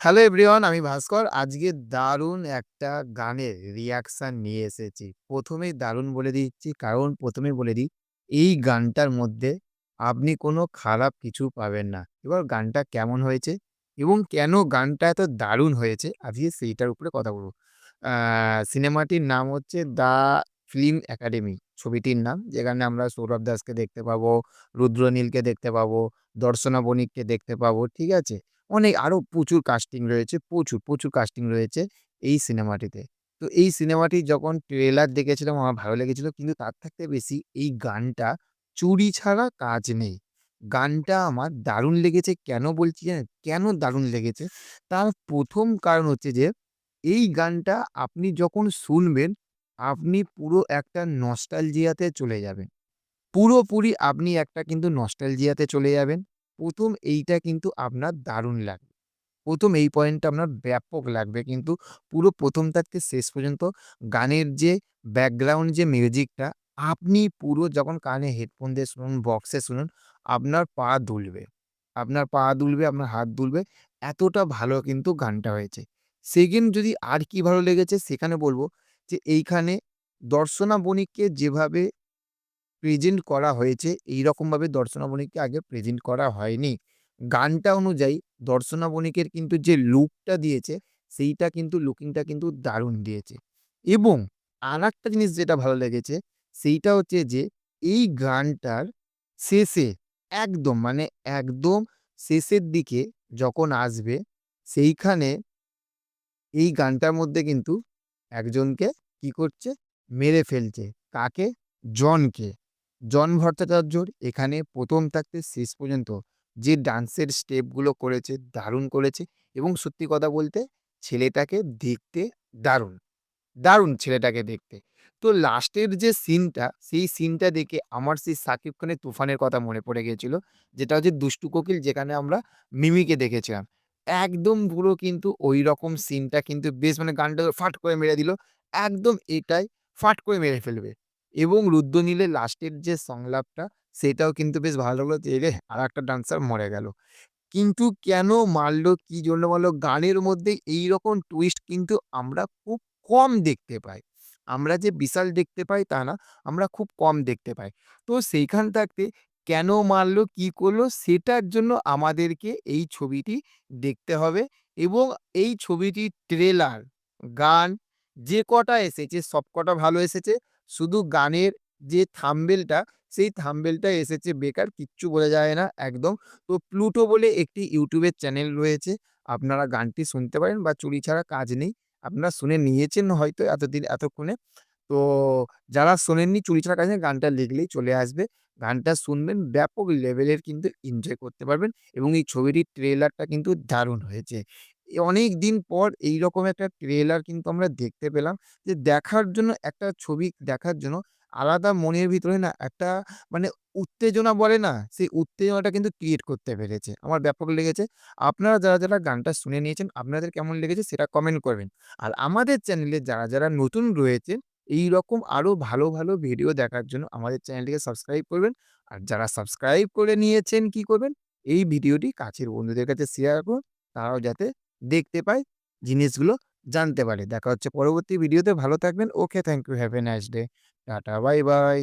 Hello everyone আমি ভাস্কর। আজকে দারুণ একটা গানের রিয়াকশান নিয়ে এসেছি। ১ম এই দারুণ বলে দিচ্ছি কারণ প্রথমে বলে দিই, এই গানটার মধ্যে আপনি কোনো খারাপ কিছু পাবেন না। এবার গানটা কেমন হয়েছে এবং কেন গানটা এত দারুণ হয়েছে আজকে সেইটার উপরে কথা বলব। সিনেমাটির নাম হচ্ছে 'দ্য ফিল্ম একাডেমি' ছবিটির নাম। যেখানে আমরা সৌরভ দাসকে দেখতে পাবো, রুদ্রনীলকে দেখতে পাবো, দর্শনা বণিককে দেখতে পাবো। ঠিক আছে? অনেক আরও প্রচুর কাস্টিং রয়েছে, প্রচুর, প্রচুর কাস্টিং রয়েছে এই সিনেমাটিতে। তো এই সিনেমাটি যখন ট্রেলার দেখেছিলাম আমার ভালো লেগেছিল। কিন্তু তার থাকতে বেশি এই গানটা চুরি ছাড়া কাজ নেই। গানটা আমার দারুণ লেগেছে কেন বলছি জানেন? কেন দারুণ লেগেছে? তার প্রথম কারণ হচ্ছে যে এই গানটা আপনি যখন শুনবেন, আপনি পুরো একটা নস্টালজিয়াতে চলে যাবেন। পুরোপুরি আপনি একটা কিন্তু নস্টালজিয়াতে চলে যাবেন। ১ম এইটা কিন্তু আপনার দারুণ লাগবে। প্রথম এই পয়েন্টটা আপনার ব্যাপক লাগবে কিন্তু পুরো প্রথম থাকতে শেষ পর্যন্ত গানের যে ব্যাকগ্রাউন্ড যে মিউজিকটা আপনি পুরো যখন কানে হেডফোন দিয়ে শুনুন, বক্সে শুনুন, আপনার পা দুলবে। আপনার পা দুলবে, আপনার হাত দুলবে। এতটা ভালো কিন্তু গানটা হয়েছে। সেকেন্ড যদি আর কি ভালো লেগেছে সেখানে বলব যে এইখানে দর্শনা বণিককে যেভাবে প্রেজেন্ট করা হয়েছে, এইরকমভাবে দর্শনা বণিককে আগে প্রেজেন্ট করা হয়নি। গানটা অনুযায়ী দর্শনা বণিকের কিন্তু যে লুকটা দিয়েছে, সেইটা কিন্তু লুকিংটা কিন্তু দারুণ দিয়েছে। এবং আরেকটা জিনিস যেটা ভালো লেগেছে, সেইটা হচ্ছে যে এই গানটার শেষে একদম মানে একদম শেষের দিকে যখন আসবে, সেইখানে এই গানটার মধ্যে কিন্তু একজনকে কি করছে? মেরে ফেলছে। কাকে? জনকে। জন ভট্টাচার্যর এখানে প্রথম থাকতে শেষ পর্যন্ত যে ডান্সের স্টেপগুলো করেছে, দারুণ করেছে এবং সত্যি কথা বলতে ছেলেটাকে দেখতে দারুণ। দারুণ ছেলেটাকে দেখতে। তো লাস্টের যে সিনটা, সেই সিনটা দেখে আমার সেই শাকিব খানের 'তুফানের' কথা মনে পড়ে গিয়েছিল। যেটা হচ্ছে 'দুষ্টু কোকিল' যেখানে আমরা মিমিকে দেখেছিলাম। একদম পুরো কিন্তু ওই রকম সিনটা কিন্তু বেশ মানে গানটা ফাট করে মেরে দিল। একদম এটাই ফাট করে মেরে ফেলবে। এবং রুদ্র রুদ্রনীলের লাস্টের যে সংলাপটা সেটাও কিন্তু বেশ ভালো লাগল যে, এরে আরেকটা ডান্সার মরে গেল। কিন্তু কেন মারল? কি জন্য মারলো গানের মধ্যে এই রকম টুইস্ট কিন্তু আমরা খুব কম দেখতে পাই। আমরা যে বিশাল দেখতে পাই তা না, আমরা খুব কম দেখতে পাই। তো সেইখান থাকতে কেন মারল? কি করল সেটার জন্য আমাদেরকে এই ছবিটি দেখতে হবে এবং এই ছবিটির ট্রেলার, গান যে কটা এসেছে সবকটা ভালো এসেছে। শুধু গানের যে থাম্বেলটা, সেই থাম্বনেইলটা এসেছে বেকার। কিচ্ছু বোঝা যায় না একদম। তো প্লুটো বলে একটি ইউটিউবের চ্যানেল রয়েছে। আপনারা গানটি শুনতে পারেন বা চুরি ছাড়া কাজ নেই। আপনারা শুনে নিয়েছেন হয়তো এতদিন, এতক্ষণে। তো যারা শোনেননি, চুরি ছাড়া কাজ নেই, গানটা লিখলেই চলে আসবে। গানটা শুনবেন, ব্যাপক লেভেলের কিন্তু এনজয় করতে পারবেন এবং এই ছবিটির ট্রেলারটা কিন্তু দারুণ হয়েছে। এ অনেকদিন পর এইরকম একটা ট্রেলার কিন্তু আমরা দেখতে পেলাম যে দেখার জন্য একটা ছবি দেখার জন্য আলাদা মনের ভিতরে না একটা মানে উত্তেজনা বলে না? সেই উত্তেজনাটা কিন্তু ক্রিয়েট করতে পেরেছে। আমার ব্যাপক লেগেছে। আপনারা যারা, যারা গানটা শুনে নিয়েছেন আপনাদের কেমন লেগেছে সেটা কমেন্ট করবেন। আর আমাদের চ্যানেলে যারা, যারা নতুন রয়েছেন এই রকম আরও ভালো, ভালো ভিডিও দেখার জন্য আমাদের চ্যানেলটিকে সাবস্ক্রাইব করবেন। আর যারা সাবস্ক্রাইব করে নিয়েছেন কি করবেন? এই ভিডিওটি কাছের বন্ধুদের কাছে শেয়ার করুন। তারাও যাতে দেখতে পায়, জিনিসগুলো জানতে পারে। দেখা হচ্ছে পরবর্তী ভিডিওতে। ভালো থাকবেন। Okay thank you. Have a nice day. Tata bye, bye.